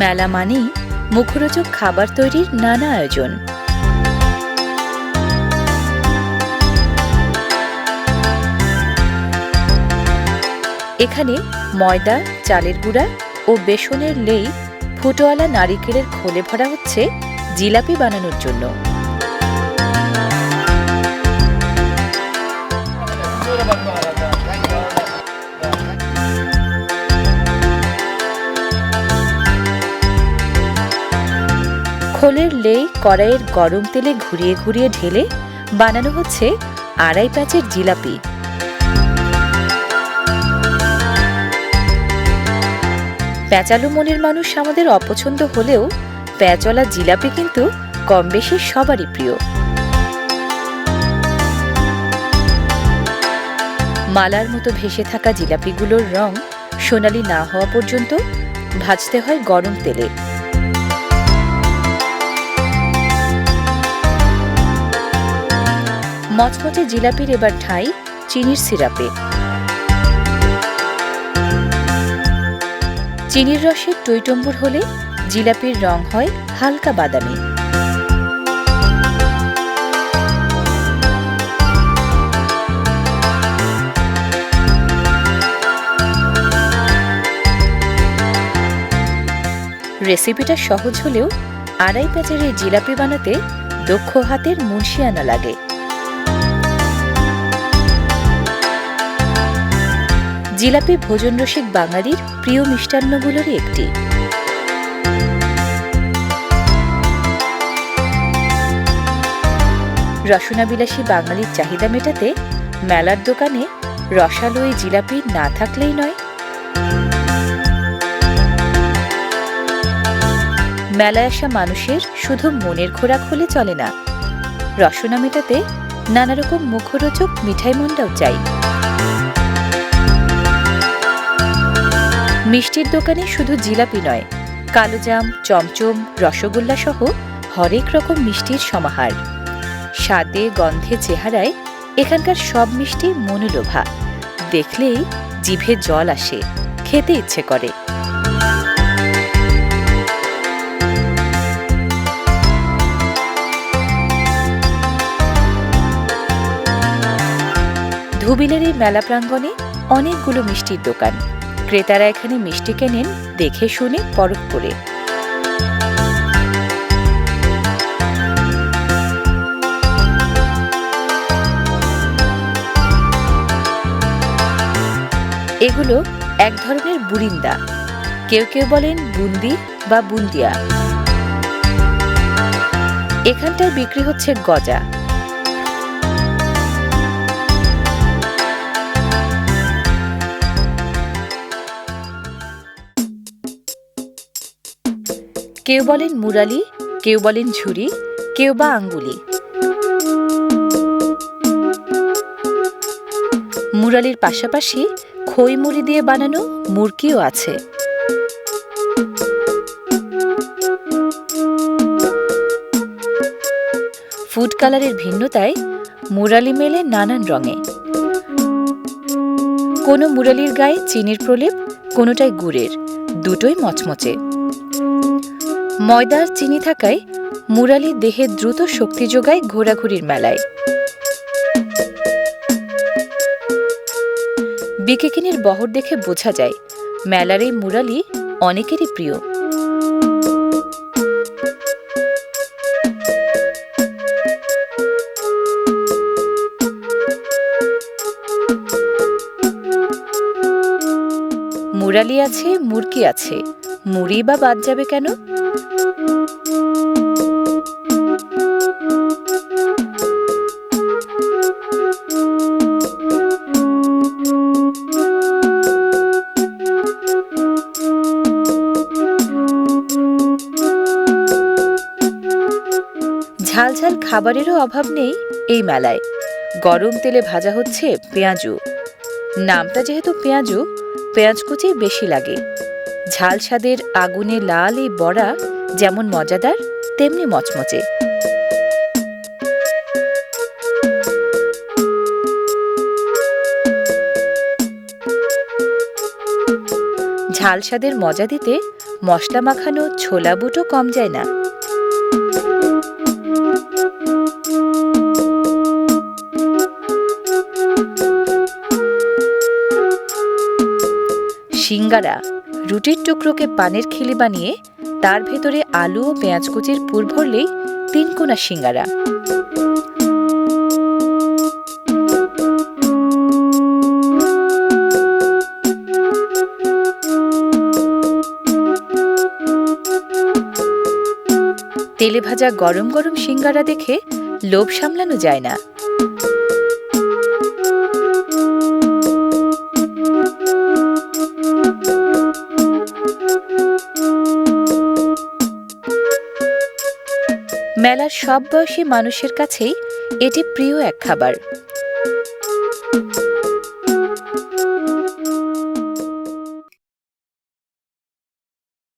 মেলা মানেই মুখরোচক খাবার তৈরির নানা আয়োজন। এখানে ময়দা, চালের গুঁড়া ও বেসনের লেই ফুটোয়ালা নারিকেলের খোলে ভরা হচ্ছে জিলাপি বানানোর জন্য। খোলের লেই কড়াইয়ের গরম তেলে ঘুরিয়ে ঘুরিয়ে ঢেলে বানানো হচ্ছে আড়াই প্যাচের জিলাপি। প্যাঁচালু মনের মানুষ আমাদের অপছন্দ হলেও প্যাঁচলা জিলাপি কিন্তু কম বেশি সবারই প্রিয়। মালার মতো ভেসে থাকা জিলাপিগুলোর রং সোনালি না হওয়া পর্যন্ত ভাজতে হয় গরম তেলে। মচমচে জিলাপির এবার ঠাই চিনির সিরাপে। চিনির রসের টইটম্বুর হলে জিলাপির রং হয় হালকা বাদামি। রেসিপিটা সহজ হলেও আড়াই প্যাচের এই জিলাপি বানাতে দক্ষ হাতের মুন্সিয়ানা লাগে। জিলাপি ভোজন রসিক বাঙালির প্রিয় মিষ্টান্নগুলোরই একটি। রসনাবিলাসী বাঙালির চাহিদা মেটাতে মেলার দোকানে রসালো এই জিলাপি না থাকলেই নয়। মেলায় আসা মানুষের শুধু মনের খোরাক হলে চলে না। রসনা মেটাতে নানা রকম মুখরোচক মিঠাই মন্ডাও চাই। মিষ্টির দোকানে শুধু জিলাপি নয়, কালোজাম, চমচম, রসগোল্লা সহ হরেক রকম মিষ্টির সমাহার। স্বাদে, গন্ধে, চেহারায় এখানকার সব মিষ্টি মনোলোভা। দেখলেই জিভে জল আসে, খেতে ইচ্ছে করে। ধুবিলের এই মেলা প্রাঙ্গণে অনেকগুলো মিষ্টির দোকান। ক্রেতারা এখানে মিষ্টি কেনেন দেখে শুনে পরখ করে। এগুলো এক ধরনের বুরিন্দা। কেউ কেউ বলেন বুন্দি বা বুন্দিয়া। এখানটায় বিক্রি হচ্ছে গজা। কেউ বলেন মুরালি, কেউ বলেন ঝুরি, কেউ বা আঙ্গুলি। মুরালির পাশাপাশি খই মুড়ি দিয়ে বানানো মুরগিও আছে। ফুড কালারের ভিন্নতায় মুরালি মেলে নানান রঙে। কোনো মুরালির গায়ে চিনির প্রলেপ, কোনোটাই গুড়ের, দুটোই মচমচে। ময়দা আর চিনি থাকায় মুরালি দেহে দ্রুত শক্তি যোগায় ঘোরাঘুরির মেলায়। বিকেকিনির বহর দেখে বোঝা যায়, মেলার এই মুরালি অনেকেরই প্রিয়। মুরালি আছে, মুরকি আছে। মুড়ি বা বাদ যাবে কেন? ঝালঝাল খাবারেরও অভাব নেই এই মেলায়। গরম তেলে ভাজা হচ্ছে পেঁয়াজু। নামটা যেহেতু পেঁয়াজু, পেঁয়াজ কুচি বেশি লাগে। ঝাল স্বাদের আগুনে লাল এই বড়া যেমন মজাদার, তেমনি মচমচে। ঝাল স্বাদের মজা দিতে মশলা মাখানো ছোলা বুটও কম যায় না। সিঙ্গারা রুটির টুকরোকে পানের খিলি বানিয়ে তার ভেতরে আলু ও পেঁয়াজ কুচির পুর ভরলেই তিন কোনা সিঙ্গারা। তেলে ভাজা গরম গরম সিঙ্গারা দেখে লোভ সামলানো যায় না। মেলার সব বয়সী মানুষের কাছেই এটি প্রিয় এক খাবার।